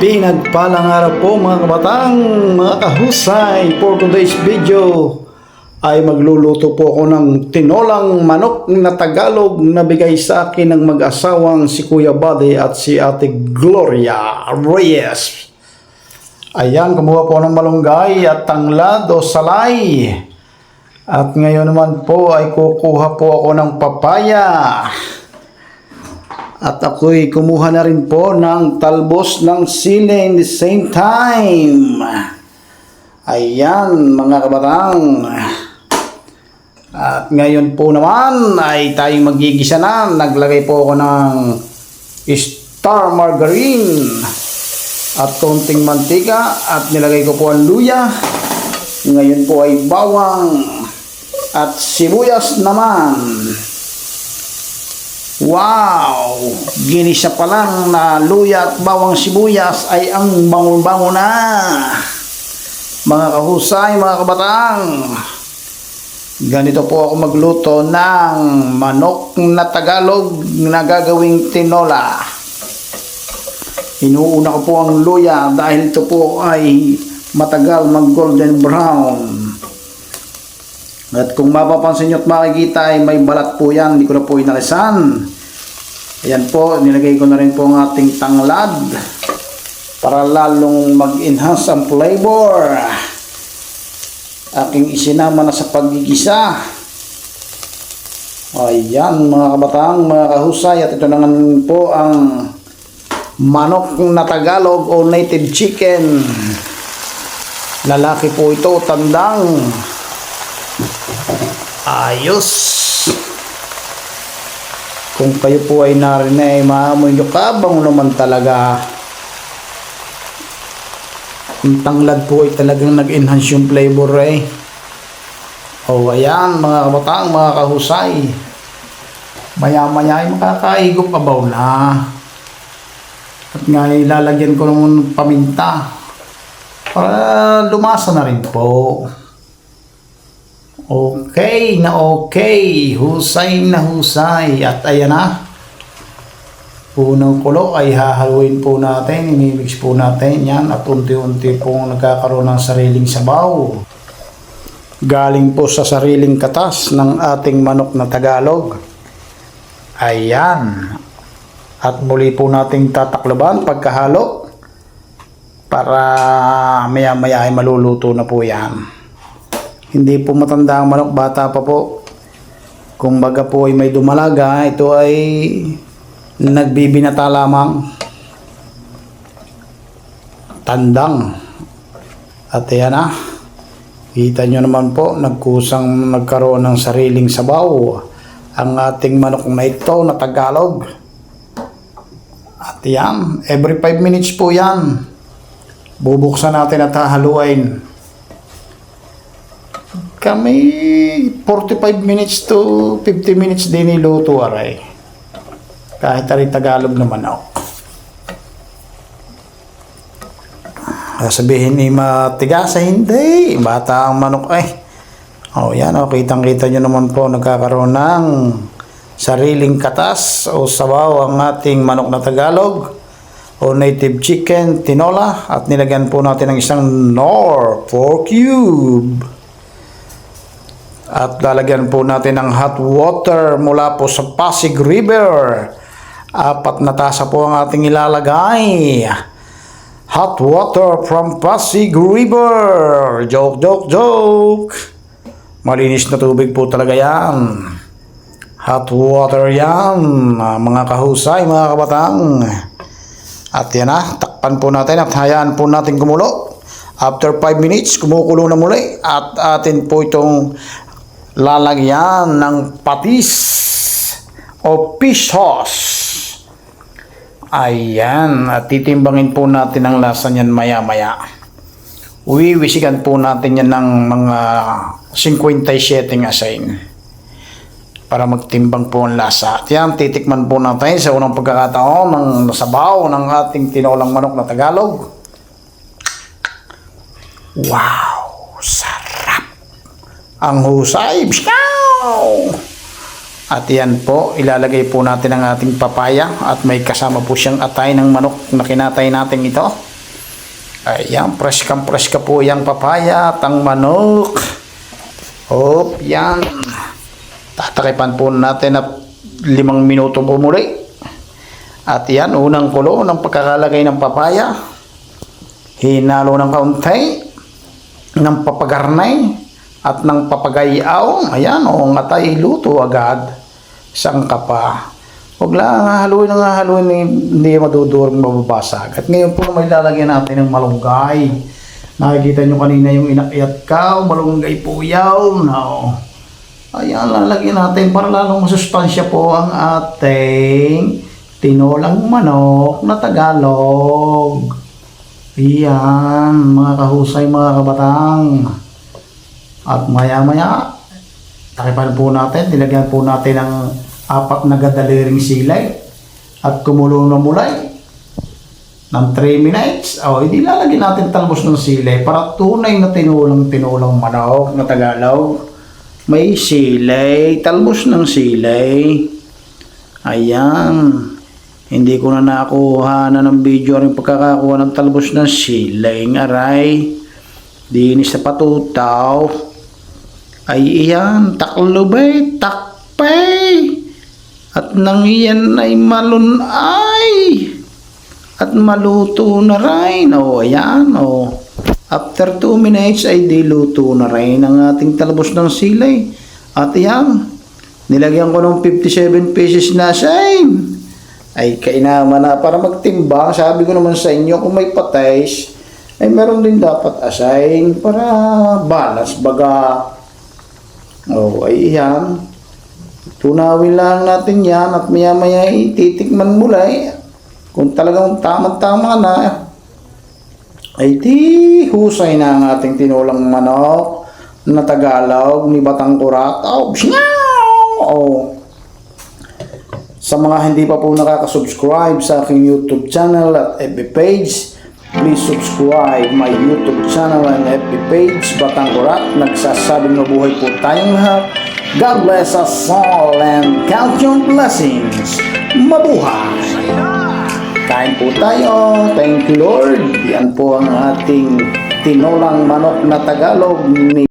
Pinagpalang araw po mga kabatang, mga kahusay For today's video ay magluluto po ako ng tinolang manok na Tagalog na bigay sa akin ng mag-asawang si Kuya Buddy at si Ate Gloria Reyes. Ayan, kumuha po ng malunggay at tanglad o salay. At ngayon naman po ay kukuha po ako ng papaya. At ako'y kumuha na rin po ng talbos ng sili in the same time. Ayan, mga kabatang. At ngayon po naman ay tayong magigisa na. Naglagay po ako ng star margarine at konting mantika at nilagay ko po ang luya. Ngayon po ay bawang at sibuyas naman. Wow! Ginisa pa lang na luya at bawang sibuyas ay ang bangon-bango na. Mga kahusay, mga kabatang. Ganito po ako magluto ng manok na Tagalog na gagawing tinola. Inuuna ko po ang luya dahil ito po ay matagal mag golden brown. At kung mapapansin nyo at makikita ay may balat po yan, hindi ko na po inalisan. Ayan po, nilagay ko na rin po ang ating tanglad para lalong mag-enhance ang flavor. Aking isinama na sa pagigisa. Ayan mga kabatang, mga kahusay at ito na po ang manok na Tagalog o native chicken. Lalaki po ito, tandang. Ayos. Kung kayo po ay narinig, ay maamoy nyo kabang naman talaga. Ang tanglad po ay talagang nag-enhance yung flavor eh. O ayan mga kabatang, mga kahusay. Maya maya ay makakaigop abaw na. At nga ilalagyan ko ng paminta. Para lumasa na rin po. Okay na okay. Husay na husay. At ayan na. Unang kulo ay hahaluin po natin. Imimix po natin yan. At unti-unti pong nagkakaroon ng sariling sabaw. Galing po sa sariling katas ng ating manok na Tagalog. Ayan. At muli po nating tatakloban pagkahalo para maya-maya ay maluluto na po yan. Hindi po matanda ang manok, bata pa po. Kung baga po ay may dumalaga, ito ay nagbibinata lamang. Tandang. At yan na. Kita nyo naman po, nagkusang nagkaroon ng sariling sabaw ang ating manok na ito na Tagalog. At yan, every 5 minutes po yan. Bubuksan natin at hahaluin. Kami 45 minutes to 50 minutes din niluto aray. Kahit ari Tagalog naman ako. Sabihin ni matigas ay hindi. Bata ang manok ay. Oh, yan oh, kitang-kita nyo naman po nagkakaroon ng sariling katas o sabaw ang ating manok na Tagalog o native chicken tinola at nilagyan po natin ng isang nor 4 cube. At lalagyan po natin ng hot water mula po sa Pasig River. Apat na tasa po ang ating ilalagay. Hot water from Pasig River. Joke, joke, joke. Malinis na tubig po talaga yan. Hot water yan. ah, Mga kahusay, mga kabatang. At yan na, takpan po natin at hayaan po natin kumulo. After 5 minutes, kumukulo na muli at atin po itong lalagyan ng patis o fish sauce. Ayan, at titimbangin po natin ang lasa niyan maya-maya. Wiwisikan po natin yan ng mga 57 asin para magtimbang po ang lasa. At yan, titikman po natin sa unang pagkakataon ng nasabaw ng ating tinolang manok na Tagalog. Wow! Ang husay! Psikaw! At yan po, ilalagay po natin ang ating papaya at may kasama po siyang atay ng manok na kinatay natin ito. Ayan, fresh kang fresh ka po yung papaya at ang manok. Hop, yan. Tatakipan po natin at limang minuto po muli. At yan, unang kulo ng pagkakalagay ng papaya. Hinalo ng kaunti ng papagarnay at ng papagayaw. Ayan, o ngatay luto agad. Isang kapa. Huwag lang haluin na haluin hindi madudurong mababasag. At ngayon po may lalagyan natin ng malunggay. Nakikita nyo kanina yung inakyat ka, malunggay po yaw. No. Ayan, lalagyan natin para lalong masustansya po ang ating tinolang manok na Tagalog. Ayan, mga kahusay, mga kabatang. At maya-maya, takipan po natin, nilagyan po natin ng apat na gadaliring silay at kumulo na mulay ng 3 minutes. O, hindi lalagyan natin talbos ng silay para tunay na tinulang-tinulang manok na Tagalog. May silay, talbos ng silay. Ayan. Hindi ko na nakuha na ng video rin pagkakakuha ng talbos ng silay. Aray. Dinis na patutaw. Ay iyan, taklubay, takpay. At nang iyan ay malunay. At maluto na rin. O, ayan, o. After 2 minutes ay diluto na rin ang ating talbos ng silay. At yan, nilagyan ko ng 57 pieces na same. Ay kainaman na para magtimbang. Sabi ko naman sa inyo kung may patays, ay meron din dapat assign para balance baga. Oh, ay yan. Tunawin lang natin yan at maya maya ititikman mula eh. Kung talagang tamang-tama na, ay di husay na ang ating tinulang manok na Tagalog ni Batang Kurat. Oh, oh. Sa mga hindi pa po nakaka-subscribe sa aking YouTube channel at FB page, please subscribe my YouTube channel and FB page, Batang Kurat. Nagsasabing mabuhay po tayong lahat. God bless us all and count your blessings. Mabuhay! Kain po tayo. Thank you Lord. Yan po ang ating tinolang manok na Tagalog ni